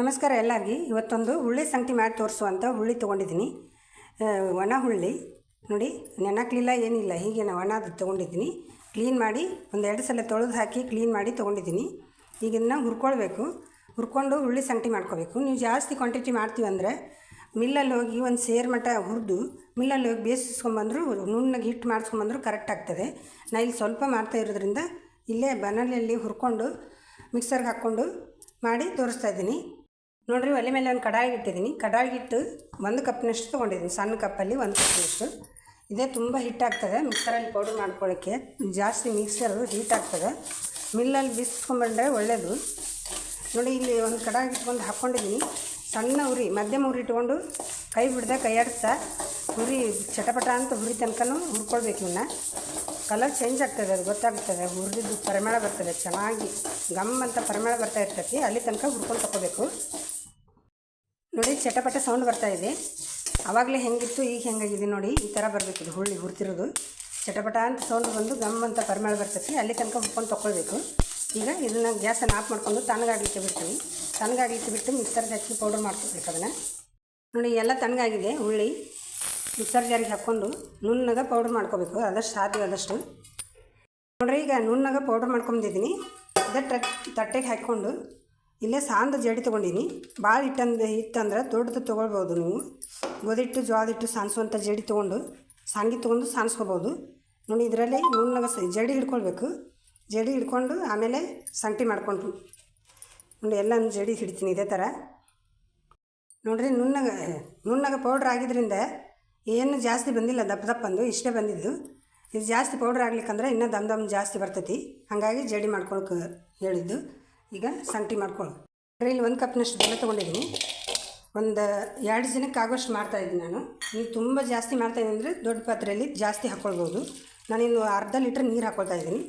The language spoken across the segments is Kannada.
ನಮಸ್ಕಾರ ಎಲ್ಲರಿಗೆ. ಇವತ್ತೊಂದು ಹುಳ್ಳಿ ಸಂಗತಿ ಮಾಡಿ ತೋರಿಸುವಂಥ ಹುಳ್ಳಿ ತೊಗೊಂಡಿದ್ದೀನಿ. ಒಣ ಹುಳ್ಳಿ. ನೋಡಿ, ನೆನಕ್ಲಿಲ್ಲ, ಏನಿಲ್ಲ. ಹೀಗೆ ನಾನು ಒಣದು ತೊಗೊಂಡಿದ್ದೀನಿ. ಕ್ಲೀನ್ ಮಾಡಿ ಒಂದು ಎರಡು ಸಲ ತೊಳೆದು ಹಾಕಿ ಕ್ಲೀನ್ ಮಾಡಿ ತೊಗೊಂಡಿದ್ದೀನಿ. ಈಗ ಇದನ್ನು ಹುರ್ಕೊಳ್ಬೇಕು. ಹುರ್ಕೊಂಡು ಹುಳ್ಳಿ ಸಂಗಟಿ ಮಾಡ್ಕೋಬೇಕು. ನೀವು ಜಾಸ್ತಿ ಕ್ವಾಂಟಿಟಿ ಮಾಡ್ತೀವಿ ಅಂದರೆ ಮಿಲ್ಲಲ್ಲಿ ಹೋಗಿ ಒಂದು ಸೇರ್ ಮಟ್ಟ ಹುರಿದು ಮಿಲ್ಲಲ್ಲಿ ಹೋಗಿ ಬೇಯಿಸ್ಕೊಂಬಂದ್ರು, ನುಣ್ಣಗೆ ಹಿಟ್ಟು ಮಾಡಿಸ್ಕೊಂಬಂದ್ರು ಕರೆಕ್ಟ್ ಆಗ್ತದೆ. ನಾ ಇಲ್ಲಿ ಸ್ವಲ್ಪ ಮಾಡ್ತಾ ಇರೋದ್ರಿಂದ ಇಲ್ಲೇ ಬನಲಲ್ಲಿ ಹುರ್ಕೊಂಡು ಮಿಕ್ಸರ್ಗೆ ಹಾಕ್ಕೊಂಡು ಮಾಡಿ ತೋರಿಸ್ತಾ ಇದ್ದೀನಿ. ನೋಡ್ರಿ, ಒಲೆ ಮೇಲೆ ಒಂದು ಕಡಾಯಿ ಇಟ್ಟಿದ್ದೀನಿ. ಕಡಾಯಿ ಇಟ್ಟು ಒಂದು ಕಪ್ನಷ್ಟು ತೊಗೊಂಡಿದ್ದೀನಿ. ಸಣ್ಣ ಕಪ್ಪಲ್ಲಿ ಒಂದು ಕಪ್ನಷ್ಟು ಇದೇ ತುಂಬ ಹಿಟ್ಟಾಗ್ತದೆ ಮಿಕ್ಸರಲ್ಲಿ ಪೌಡ್ರ್ ಮಾಡ್ಕೊಳ್ಳೋಕ್ಕೆ ಜಾಸ್ತಿ ಮಿಕ್ಸರು ಹೀಟ್ ಆಗ್ತದೆ. ಮಿಲ್ಲಲ್ಲಿ ಬಿಸ್ಕೊಂಬಂದ್ರೆ ಒಳ್ಳೆಯದು ನೋಡಿ, ಇಲ್ಲಿ ಒಂದು ಕಡಾಯಿ ಇಟ್ಕೊಂಡು ಹಾಕ್ಕೊಂಡಿದ್ದೀನಿ. ಸಣ್ಣ ಉರಿ, ಮಧ್ಯಮ ಉರಿ ಇಟ್ಕೊಂಡು ಕೈ ಬಿಡ್ದೆ ಕೈಯಾಡಿಸ್ತಾ ಉರಿ ಚಟಪಟ ಅಂತ ಉರಿ ತನಕನೂ ಹುರ್ಕೊಳ್ಬೇಕು ಇನ್ನು ಕಲರ್ ಚೇಂಜ್ ಆಗ್ತದೆ, ಅದು ಗೊತ್ತಾಗ್ತದೆ. ಹುರಿದಿದ್ದು ಪರಿಮಳ ಬರ್ತದೆ. ಚೆನ್ನಾಗಿ ಗಮ್ ಅಂತ ಪರಿಮಳ ಬರ್ತಾ ಇರ್ತೈತಿ. ಅಲ್ಲಿ ತನಕ ಹುರ್ಕೊಂಡು ತಗೋಬೇಕು ನೋಡಿ, ಚಟಪಟ ಸೌಂಡ್ ಬರ್ತಾ ಇದೆ. ಆವಾಗಲೇ ಹೆಂಗಿತ್ತು, ಈಗ ಹೆಂಗಾಗಿದೆ ನೋಡಿ, ಈ ಥರ ಬರಬೇಕು ಇದು, ಹುಳ್ಳಿ ಹುರ್ತಿರೋದು. ಚಟಪಟ ಅಂತ ಸೌಂಡ್ ಬಂದು ಗಮ್ ಅಂತ ಪರಿಮಳ ಬರ್ತೈತಿ, ಅಲ್ಲಿ ತನಕ ಹುಕ್ಕೊಂಡು ತೊಗೊಳ್ಬೇಕು ಈಗ ಇದನ್ನು ಗ್ಯಾಸನ್ನು ಆಫ್ ಮಾಡ್ಕೊಂಡು ತಣ್ಣಗಾಗಲಿಕ್ಕೆ ಬಿಡ್ತೀವಿ. ತಣ್ಣಗಾಗಲಿಕ್ಕೆ ಬಿಟ್ಟು ಮಿಕ್ಸರ್ಗೆ ಹಾಕಿ ಪೌಡರ್ ಮಾಡ್ಕೊಬೇಕು ಅದನ್ನು. ನೋಡಿ ಎಲ್ಲ ತಣ್ಣಗಾಗಿದೆ, ಹುಳ್ಳಿ. ಮಿಕ್ಸರ್ ಜಾರಿಗೆ ಹಾಕ್ಕೊಂಡು ನುಣ್ಣಗೆ ಪೌಡ್ರ್ ಮಾಡ್ಕೋಬೇಕು, ಆದಷ್ಟು ಸಾಧ್ಯವಾದಷ್ಟು ನೋಡ್ರಿ, ಈಗ ನುಣ್ಣಗ ಪೌಡ್ರ್ ಮಾಡ್ಕೊಂಡಿದ್ದೀನಿ ಅದೇ ತಟ್ ತಟ್ಟೆಗೆ ಹಾಕ್ಕೊಂಡು ಇಲ್ಲೇ ಸಾಂದ ಜಡಿ ತೊಗೊಂಡೀನಿ. ಭಾಳ ಹಿಟ್ಟಂದು, ಹಿಟ್ಟಂದ್ರೆ ದೊಡ್ಡದು ತೊಗೊಳ್ಬೋದು ನೀವು. ಗೋದಿಟ್ಟು, ಜ್ವಾದಿಟ್ಟು ಸಾನ್ಸುವಂಥ ಜಡಿ ತೊಗೊಂಡು ಸಾಂಗಿ ತೊಗೊಂಡು ಸಾನ್ಸ್ಕೊಬೋದು. ನೋಡಿ ಇದರಲ್ಲಿ ನುಣ್ಣಗೆ ಜಡಿ ಹಿಡ್ಕೊಳ್ಬೇಕು. ಜಡಿ ಹಿಡ್ಕೊಂಡು ಆಮೇಲೆ ಸಂಟಿ ಮಾಡ್ಕೊಂಡು ನೋಡಿ ಎಲ್ಲ ಜಡಿ ಹಿಡಿತೀನಿ ಇದೇ ಥರ ನೋಡಿರಿ ನುಣ್ಣಗೆ ನುಣ್ಣಗೆ ಪೌಡ್ರ್ ಆಗಿದ್ದರಿಂದ ಏನು ಜಾಸ್ತಿ ಬಂದಿಲ್ಲ, ದಪ್ಪ ದಪ್ಪಂದು ಇಷ್ಟೇ ಬಂದಿದ್ದು. ಇದು ಜಾಸ್ತಿ ಪೌಡ್ರ್ ಆಗ್ಲಿಕ್ಕಂದ್ರೆ ಇನ್ನೂ ದಮ್ ದಮ್ ಜಾಸ್ತಿ ಬರ್ತೈತಿ. ಹಾಗಾಗಿ ಜಡಿ ಮಾಡ್ಕೊಳಕ್ಕೆ ಹೇಳಿದ್ದು. ಈಗ ಸಂಟಿ ಮಾಡ್ಕೊಳ್ಳು ಇಲ್ಲಿ ಒಂದು ಕಪ್ನಷ್ಟು ಬೆಲ್ಲ ತೊಗೊಂಡಿದ್ದೀನಿ ಒಂದು ಎರಡು ಜನಕ್ಕೆ ಆಗೋಷ್ಟು ಮಾಡ್ತಾಯಿದ್ದೀನಿ ನಾನು. ನೀವು ತುಂಬ ಜಾಸ್ತಿ ಮಾಡ್ತಾಯಿದ್ದೀನಿ ಅಂದರೆ ದೊಡ್ಡ ಪಾತ್ರೆಯಲ್ಲಿ ಜಾಸ್ತಿ ಹಾಕ್ಕೊಳ್ಬೋದು ನಾನಿನ್ನು ಅರ್ಧ ಲೀಟ್ರ್ ನೀರು ಹಾಕ್ಕೊಳ್ತಾ ಇದ್ದೀನಿ.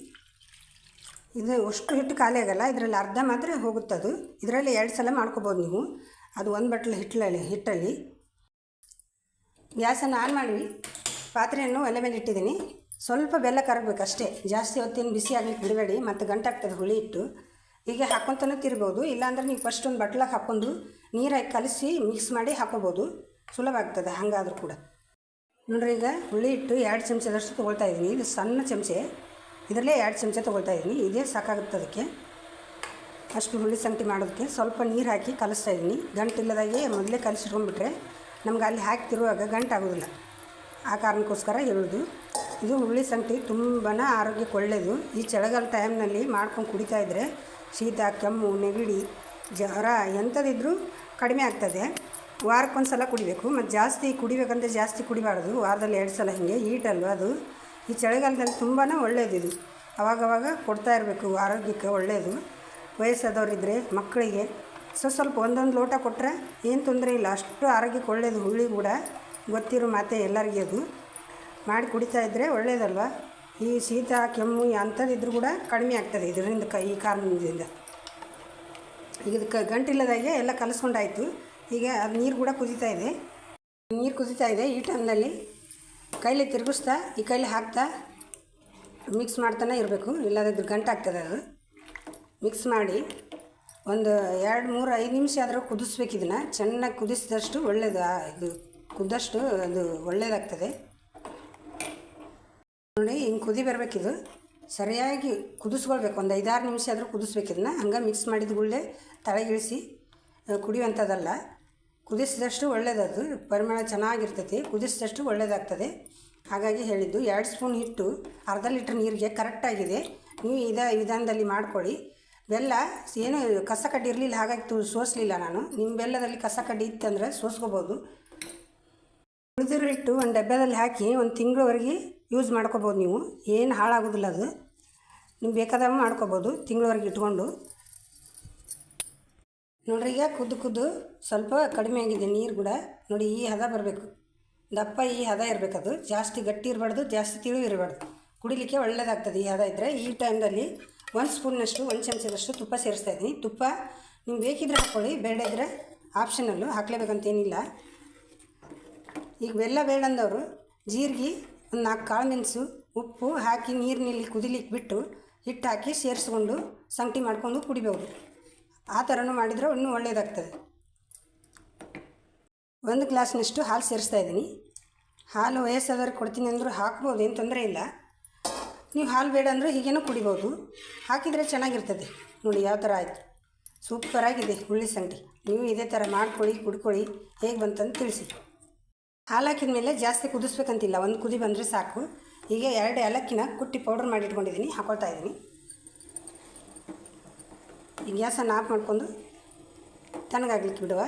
ಇದು ಅಷ್ಟು ಹಿಟ್ಟು ಖಾಲಿ ಆಗಲ್ಲ. ಇದರಲ್ಲಿ ಅರ್ಧ ಮಾತ್ರ ಅದು. ಇದರಲ್ಲಿ ಎರಡು ಸಲ ಮಾಡ್ಕೊಬೋದು ನೀವು. ಅದು ಒಂದು ಬಟ್ಲು ಹಿಟ್ಟಲ್ಲಿ ಹಿಟ್ಟಲ್ಲಿ. ಗ್ಯಾಸನ್ನು ಆನ್ ಮಾಡಿ ಪಾತ್ರೆಯನ್ನು ಒಲೆ ಮೇಲೆ ಇಟ್ಟಿದ್ದೀನಿ. ಸ್ವಲ್ಪ ಬೆಲ್ಲ ಕರಗಬೇಕು ಅಷ್ಟೇ ಜಾಸ್ತಿ ಹೊತ್ತೇನು ಬಿಸಿ ಆಗಲಿಕ್ಕೆ ಬಿಡಬೇಡಿ. ಮತ್ತು ಗಂಟಾಗ್ತದೆ ಹುಳಿ ಇಟ್ಟು ಹೀಗೆ ಹಾಕ್ಕೊತನೂ ತಿರ್ಬೋದು. ಇಲ್ಲಾಂದ್ರೆ ನೀವು ಫಸ್ಟ್ ಒಂದು ಬಟ್ಲಾಗ ಹಾಕ್ಕೊಂಡು ನೀರಾಗಿ ಕಲಸಿ ಮಿಕ್ಸ್ ಮಾಡಿ ಹಾಕೋಬೋದು. ಸುಲಭ ಆಗ್ತದೆ ಹಾಗಾದ್ರೂ ಕೂಡ. ನೋಡ್ರಿ ಈಗ ಹುಳಿ ಇಟ್ಟು ಎರಡು ಚಮಚದಷ್ಟು ತೊಗೊಳ್ತಾ ಇದ್ದೀನಿ. ಇದು ಸಣ್ಣ ಚಮಚೆ. ಇದರಲ್ಲೇ ಎರಡು ಚಮಚ ತೊಗೊಳ್ತಾ ಇದ್ದೀನಿ. ಇದೇ ಸಾಕಾಗುತ್ತೆ ಅದಕ್ಕೆ. ಅಷ್ಟು ಹುಳಿ ಸಂಗಟಿ ಮಾಡೋದಕ್ಕೆ ಸ್ವಲ್ಪ ನೀರು ಹಾಕಿ ಕಲಿಸ್ತಾ ಇದ್ದೀನಿ. ಗಂಟಿಲ್ಲದಾಗೆ ಮೊದಲೇ ಕಲಿಸಿಟ್ಕೊಂಡ್ಬಿಟ್ರೆ ನಮ್ಗೆ ಅಲ್ಲಿ ಹಾಕ್ತಿರುವಾಗ ಗಂಟು ಆಗೋದಿಲ್ಲ. ಆ ಕಾರಣಕ್ಕೋಸ್ಕರ ಹೇಳೋದು. ಇದು ಹುಳಿ ಸಂಗಟಿ ತುಂಬಾ ಆರೋಗ್ಯಕ್ಕೆ ಒಳ್ಳೆಯದು ಈ ಚಳಿಗಾಲ ಟೈಮ್ನಲ್ಲಿ ಮಾಡ್ಕೊಂಡು ಕುಡಿತಾ ಇದ್ದರೆ ಶೀತ, ಕೆಮ್ಮು, ನೆಗಡಿ, ಜ್ವರ ಎಂಥದಿದ್ದರೂ ಕಡಿಮೆ ಆಗ್ತದೆ. ವಾರಕ್ಕೊಂದು ಸಲ ಕುಡಿಬೇಕು. ಮತ್ತು ಜಾಸ್ತಿ ಕುಡಿಬೇಕಂದ್ರೆ ಜಾಸ್ತಿ ಕುಡಿಬಾರ್ದು. ವಾರದಲ್ಲಿ ಎರಡು ಸಲ ಹೀಗೆ ಈಟಲ್ವ ಅದು. ಈ ಚಳಿಗಾಲದಲ್ಲಿ ತುಂಬಾ ಇದು. ಅವಾಗವಾಗ ಕೊಡ್ತಾ ಇರಬೇಕು. ಆರೋಗ್ಯಕ್ಕೆ ಒಳ್ಳೆಯದು ವಯಸ್ಸಾದವರಿದ್ದರೆ ಮಕ್ಕಳಿಗೆ ಸೊ ಸ್ವಲ್ಪ ಒಂದೊಂದು ಲೋಟ ಕೊಟ್ಟರೆ ಏನು ತೊಂದರೆ ಇಲ್ಲ. ಅಷ್ಟು ಆರೋಗ್ಯಕ್ಕೆ ಒಳ್ಳೆಯದು ಹುಳಿ ಕೂಡ. ಗೊತ್ತಿರೋ ಮಾತೆ ಎಲ್ಲರಿಗೂ ಅದು. ಮಾಡಿ ಕುಡಿತಾ ಇದ್ದರೆ ಒಳ್ಳೆಯದಲ್ವ ಈ ಶೀತ, ಕೆಮ್ಮು ಅಂಥದ್ದಿದ್ರೂ ಕೂಡ ಕಡಿಮೆ ಆಗ್ತದೆ ಇದರಿಂದ ಕ ಈ ಕಾರಣದಿಂದ. ಈಗ ಇದಕ್ಕೆ ಗಂಟಿಲ್ಲದಾಗೆ ಎಲ್ಲ ಕಲಸ್ಕೊಂಡಾಯಿತು. ಈಗ ಅದು ನೀರು ಕೂಡ ಕುದೀತಾ ಇದೆ. ನೀರು ಕುದೀತಾ ಇದೆ ಈ ಟೈಮ್ನಲ್ಲಿ. ಕೈಲಿ ತಿರುಗಿಸ್ತಾ, ಈ ಕೈಲಿ ಹಾಕ್ತಾ ಮಿಕ್ಸ್ ಮಾಡ್ತಾನೆ ಇರಬೇಕು. ಇಲ್ಲದಿದ್ರೆ ಗಂಟಾಗ್ತದೆ ಅದು. ಮಿಕ್ಸ್ ಮಾಡಿ ಒಂದು ಎರಡು, ಮೂರು, ಐದು ನಿಮಿಷ ಆದರೂ ಕುದಿಸ್ಬೇಕು ಇದನ್ನು. ಚೆನ್ನಾಗಿ ಕುದಿಸಿದಷ್ಟು ಒಳ್ಳೆಯದು ಇದು ಕುದ್ದಷ್ಟು ಅದು ಒಳ್ಳೆಯದಾಗ್ತದೆ ಕುದಿ ಬರಬೇಕಿದು. ಸರಿಯಾಗಿ ಕುದಿಸ್ಕೊಳ್ಬೇಕು. ಒಂದು ಐದಾರು ನಿಮಿಷ ಆದರೂ ಕುದಿಸ್ಬೇಕು ಇದನ್ನ. ಹಂಗೆ ಮಿಕ್ಸ್ ಮಾಡಿದ ಗುಳ್ಳೆ ತಳಗಿಳಿಸಿ ಕುಡಿಯುವಂಥದ್ದಲ್ಲ ಕುದಿಸಿದಷ್ಟು ಒಳ್ಳೆಯದದು ಪರಿಮಳ ಚೆನ್ನಾಗಿರ್ತೈತಿ. ಕುದಿಸಿದಷ್ಟು ಒಳ್ಳೆಯದಾಗ್ತದೆ ಹಾಗಾಗಿ ಹೇಳಿದ್ದು, ಎರಡು ಸ್ಪೂನ್ ಹಿಟ್ಟು, ಅರ್ಧ ಲೀಟ್ರ್ ನೀರಿಗೆ ಕರೆಕ್ಟಾಗಿದೆ ನೀವು ಇದ ವಿಧಾನದಲ್ಲಿ ಮಾಡ್ಕೊಳ್ಳಿ. ಬೆಲ್ಲ ಏನು ಕಸ ಕಡ್ಡಿ ಇರಲಿಲ್ಲ, ಹಾಗಾಗಿ ತು ಸೋಸಲಿಲ್ಲ ನಾನು. ನಿಮ್ಮ ಬೆಲ್ಲದಲ್ಲಿ ಕಸ ಕಡ್ಡಿ ಇತ್ತಂದರೆ ಸೋಸ್ಕೋಬೋದು. ಉಳಿದಿರೋ ಹಿಟ್ಟು ಒಂದು ಡಬ್ಬದಲ್ಲಿ ಹಾಕಿ, ಒಂದು ತಿಂಗಳವರೆಗೆ ಯೂಸ್ ಮಾಡ್ಕೋಬೋದು ನೀವು. ಏನು ಹಾಳಾಗೋದಿಲ್ಲ ಅದು. ನಿಮ್ಗೆ ಬೇಕಾದಾಗ ಮಾಡ್ಕೋಬೋದು, ತಿಂಗಳವರೆಗೆ ಇಟ್ಕೊಂಡು. ನೋಡ್ರಿ, ಈಗ ಕುದ್ದು ಕುದ್ದು ಸ್ವಲ್ಪ ಕಡಿಮೆ ಆಗಿದೆ ನೀರು ಕೂಡ. ನೋಡಿ, ಈ ಹದ ಬರಬೇಕು. ದಪ್ಪ ಈ ಹದ ಇರಬೇಕದು ಜಾಸ್ತಿ ಗಟ್ಟಿ ಇರಬಾರ್ದು, ಜಾಸ್ತಿ ತಿಳಿ ಇರಬಾರ್ದು. ಕುಡಿಲಿಕ್ಕೆ ಒಳ್ಳೆಯದಾಗ್ತದೆ ಈ ಹದ ಇದ್ದರೆ ಈ ಟೈಮ್ದಲ್ಲಿ ಒಂದು ಸ್ಪೂನ್ನಷ್ಟು ಒಂದು ಚಮಚದಷ್ಟು ತುಪ್ಪ ಸೇರಿಸ್ತಾ ಇದ್ದೀನಿ. ತುಪ್ಪ ನೀವು ಬೇಕಿದ್ರೆ ಹಾಕ್ಕೊಳ್ಳಿ ಬೇಡ ಇದ್ದರೆ ಆಪ್ಷನಲ್ಲು ಹಾಕ್ಲೇಬೇಕಂತೇನಿಲ್ಲ. ಈಗ ಬೆಲ್ಲ ಬೇಡಂದವರು ಜೀರಿಗೆ ಒಂದು ನಾಲ್ಕು ಕಾಳು ಮೆಣಸು, ಉಪ್ಪು ಹಾಕಿ ನೀರಿನಲ್ಲಿ ಕುದಿಲಿಕ್ಕೆ ಬಿಟ್ಟು ಹಿಟ್ಟು ಹಾಕಿ ಸೇರಿಸ್ಕೊಂಡು ಸಂಗಟಿ ಮಾಡ್ಕೊಂಡು ಕುಡಿಬೋದು. ಆ ಥರನೂ ಮಾಡಿದರೆ ಇನ್ನೂ ಒಳ್ಳೆಯದಾಗ್ತದೆ ಒಂದು ಗ್ಲಾಸ್ನಷ್ಟು ಹಾಲು ಸೇರಿಸ್ತಾ ಇದ್ದೀನಿ. ಹಾಲು ವಯಸ್ಸಾದವ್ರಿಗೆ ಕೊಡ್ತೀನಿ ಅಂದರೂ ಹಾಕ್ಬೋದು, ಏನು ತೊಂದರೆ ಇಲ್ಲ. ನೀವು ಹಾಲು ಬೇಡ ಅಂದರೆ ಹೀಗೇನೂ ಕುಡಿಬೋದು. ಹಾಕಿದರೆ ಚೆನ್ನಾಗಿರ್ತದೆ. ನೋಡಿ, ಯಾವ ಥರ ಆಯಿತು. ಸೂಪರಾಗಿದೆ, ಹುಳ್ಳಿ ಸಂಗಡಿ ನೀವು ಇದೇ ಥರ ಮಾಡ್ಕೊಳ್ಳಿ, ಕುಡ್ಕೊಳ್ಳಿ, ಹೇಗೆ ಬಂತಂದು ತಿಳಿಸಿ. ಹಾಲು ಮೇಲೆ ಜಾಸ್ತಿ ಕುದಿಸ್ಬೇಕಂತಿಲ್ಲ, ಒಂದು ಕುದಿ ಬಂದರೆ ಸಾಕು. ಹೀಗೆ ಎರಡು ಏಲಕ್ಕಿನ ಕುಟ್ಟಿ ಪೌಡ್ರ್ ಮಾಡಿ ಇಟ್ಕೊಂಡಿದ್ದೀನಿ ಹಾಕೊಳ್ತಾ ಇದ್ದೀನಿ ಈ ಗ್ಯಾಸನ್ನು ಆಫ್ ಮಾಡ್ಕೊಂಡು ತಣ್ಣಗಾಗ್ಲಿಕ್ಕೆ ಬಿಡುವ.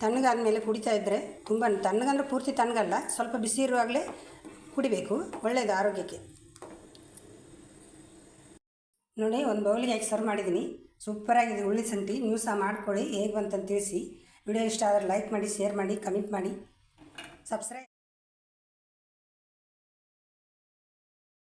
ತಣ್ಣಗಾದ್ಮೇಲೆ ಕುಡಿತಾ ಇದ್ದರೆ ತುಂಬ ತಣ್ಣಗಂದ್ರೆ ಪೂರ್ತಿ ತಣ್ಣಗಲ್ಲ, ಸ್ವಲ್ಪ ಬಿಸಿ ಇರುವಾಗಲೇ ಕುಡಿಬೇಕು ಒಳ್ಳೆಯದು ಆರೋಗ್ಯಕ್ಕೆ. ನೋಡಿ, ಒಂದು ಬೌಲಿಗೆ ಹಾಕಿ ಸರ್ವ್ ಮಾಡಿದ್ದೀನಿ ಸೂಪರಾಗಿದೆ ಉಳ್ಳಿ ಸಂಟಿ ನೀವು ಸಹ ಮಾಡಿಕೊಳ್ಳಿ, ಹೇಗೆ ಬಂತಂತ ತಿಳಿಸಿ. ವಿಡಿಯೋ ಇಷ್ಟ ಆದರೆ ಲೈಕ್ ಮಾಡಿ ಶೇರ್ ಮಾಡಿ ಕಮೆಂಟ್ ಮಾಡಿ. సబ్స్క్రైబ్